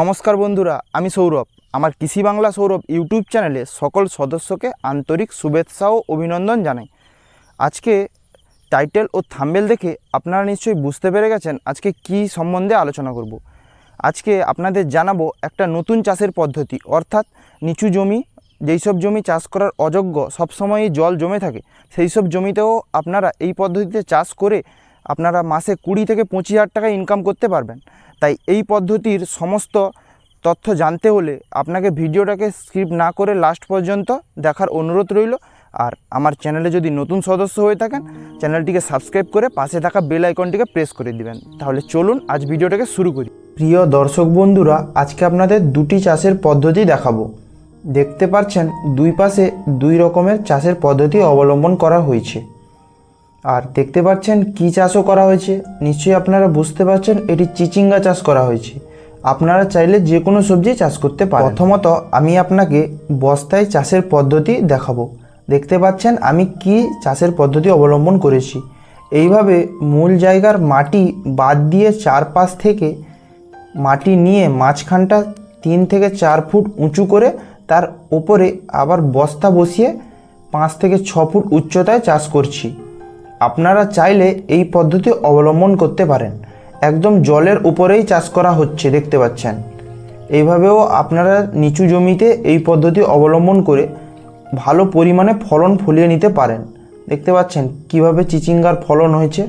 নমস্কার বন্ধুরা, আমি সৌরভ। আমার কৃষি বাংলা সৌরভ ইউটিউব চ্যানেলে সকল সদস্যকে আন্তরিক শুভেচ্ছা ও অভিনন্দন জানাই। আজকে টাইটেল ও থাম্বেল দেখে আপনারা নিশ্চয়ই বুঝতে পেরে গেছেন আজকে কি সম্বন্ধে আলোচনা করব। আজকে আপনাদের জানাব একটা নতুন চাষের পদ্ধতি, অর্থাৎ নিচু জমি, যেই সব জমি চাষ করার অযোগ্য সবসময়ই জল জমে থাকে, সেই সব জমিতেও আপনারা এই পদ্ধতিতে চাষ করে আপনারা মাসে কুড়ি থেকে পঁচিশ হাজার টাকা ইনকাম করতে পারবেন। তাই এই পদ্ধতির সমস্ত তথ্য জানতে হলে আপনাকে ভিডিওটাকে স্কিপ না করে লাস্ট পর্যন্ত দেখার অনুরোধ রইল। আর আমার চ্যানেলে যদি নতুন সদস্য হয়ে থাকেন চ্যানেলটিকে সাবস্ক্রাইব করে পাশে থাকা বেল আইকনটিকে প্রেস করে দিবেন। তাহলে চলুন আজ ভিডিওটাকে শুরু করি। প্রিয় দর্শক বন্ধুরা, আজকে আপনাদের দুটি চাষের পদ্ধতি দেখাবো। দেখতে পাচ্ছেন, দুই পাশে দুই রকমের চাষের পদ্ধতি অবলম্বন করা হয়েছে। আর দেখতে পাচ্ছেন কি চাষও করা হয়েছে। নিশ্চয়ই আপনারা বুঝতে পারছেন এটি চিচিঙ্গা চাষ করা হয়েছে। আপনারা চাইলে যে কোনো সবজি চাষ করতে পারেন। প্রথমত আমি আপনাকে বস্তায় চাষের পদ্ধতি দেখাবো। দেখতে পাচ্ছেন আমি কি চাষের পদ্ধতি অবলম্বন করেছি। এইভাবে মূল জায়গার মাটি বাদ দিয়ে চারপাশ থেকে মাটি নিয়ে মাঝখানটা তিন থেকে চার ফুট উঁচু করে তার ওপরে আবার বস্তা বসিয়ে পাঁচ থেকে ছ ফুট উচ্চতায় চাষ করছি। আপনারা চাইলে এই পদ্ধতি অবলম্বন করতে পারেন। একদম জলের উপরেই চাষ করা হচ্ছে, দেখতে পাচ্ছেন। এইভাবেও আপনারা নিচু জমিতে এই পদ্ধতি অবলম্বন করে ভালো পরিমাণে ফলন ফলিয়ে নিতে পারেন। দেখতে পাচ্ছেন কীভাবে চিচিঙ্গার ফলন হয়েছে।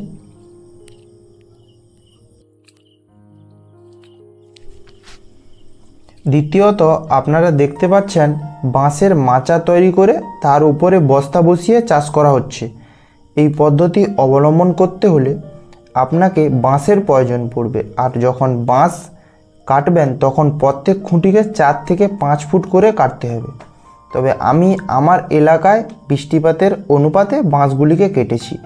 দ্বিতীয়ত, আপনারা দেখতে পাচ্ছেন বাঁশের মাচা তৈরি করে তার উপরে বস্তা বসিয়ে চাষ করা হচ্ছে। এই পদ্ধতি অবলম্বন করতে হলে আপনাকে বাঁশের প্রয়োজন পড়বে। আর যখন বাঁশ কাটবেন, তখন প্রত্যেক খুঁটিকে চার থেকে পাঁচ ফুট করে কাটতে হবে। তবে আমি আমার এলাকায় বৃষ্টিপাতের অনুপাতে বাঁশগুলিকে কেটেছি।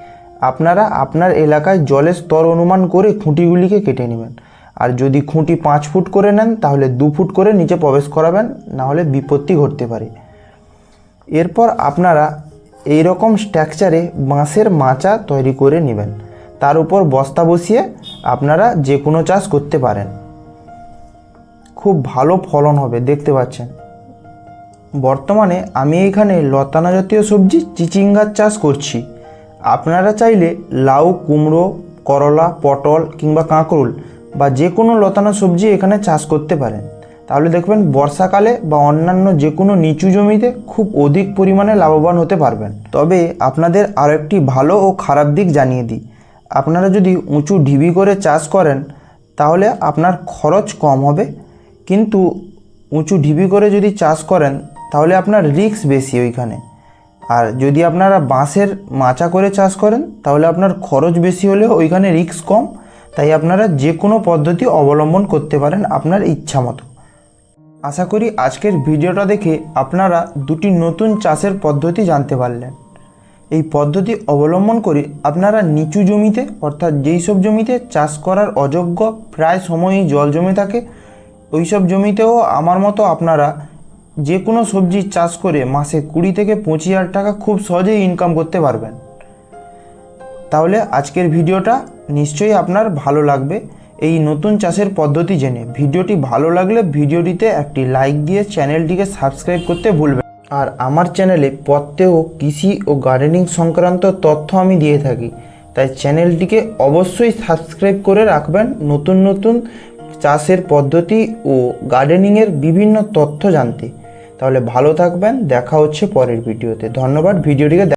আপনারা আপনার এলাকায় জলের স্তর অনুমান করে খুঁটিগুলিকে কেটে নেবেন। আর যদি খুঁটি পাঁচ ফুট করে নেন, তাহলে দু ফুট করে নিচে প্রবেশ করাবেন, নাহলে বিপত্তি ঘটতে পারে। এরপর আপনারা এই রকম স্ট্রাকচারে বাঁশের মাচা তৈরি করে নেবেন। তার উপর বস্তা বসিয়ে আপনারা যে কোনো চাষ করতে পারেন। খুব ভালো ফলন হবে, দেখতে পাচ্ছেন। বর্তমানে আমি এখানে লতানা জাতীয় সবজি চিচিঙ্গার চাষ করছি। আপনারা চাইলে লাউ, কুমড়ো, করলা, পটল কিংবা কাঁকরোল বা যে কোনো লতানা সবজি এখানে চাষ করতে পারেন। তাহলে দেখবেন বর্ষাকালে বা অন্যান্য যে কোনো নিচু জমিতে খুব অধিক পরিমাণে লাভবান হতে পারবেন। তবে আপনাদের আরও একটি ভালো ও খারাপ দিক জানিয়ে দিই। আপনারা যদি উঁচু ঢিবি করে চাষ করেন, তাহলে আপনার খরচ কম হবে। কিন্তু উঁচু ঢিবি করে যদি চাষ করেন, তাহলে আপনার রিস্ক বেশি ওইখানে। আর যদি আপনারা বাঁশের মাচা করে চাষ করেন, তাহলে আপনার খরচ বেশি হলেও ওইখানে রিস্ক কম। তাই আপনারা যে কোনো পদ্ধতি অবলম্বন করতে পারেন আপনার ইচ্ছা মতো আশা করি আজকের ভিডিওটা দেখে আপনারা দুটি নতুন চাষের পদ্ধতি জানতে পারলেন। এই পদ্ধতি অবলম্বন করে আপনারা নিচু জমিতে, অর্থাৎ যেই সব জমিতে চাষ করার অযোগ্য প্রায় সময়ই জল জমে থাকে, ওই সব জমিতেও আমার মতো আপনারা যে কোনো সবজি চাষ করে মাসে কুড়ি থেকে পঁচিশ হাজার টাকা খুব সহজেই ইনকাম করতে পারবেন। তাহলে আজকের ভিডিওটা নিশ্চয়ই আপনার ভালো লাগবে। এই নতুন চাষের পদ্ধতি জেনে ভিডিওটি ভালো লাগলে ভিডিওটিতে একটি লাইক দিয়ে চ্যানেলটিকে সাবস্ক্রাইব করতে ভুলবেন আর আমার চ্যানেলে প্রত্যেক কৃষি ও গার্ডেনিং সংক্রান্ত তথ্য আমি দিয়ে থাকি। তাই চ্যানেলটিকে অবশ্যই সাবস্ক্রাইব করে রাখবেন নতুন নতুন চাষের পদ্ধতি ও গার্ডেনিংয়ের বিভিন্ন তথ্য জানতে। তাহলে ভালো থাকবেন, দেখা হচ্ছে পরের ভিডিওতে। ধন্যবাদ, ভিডিওটিকে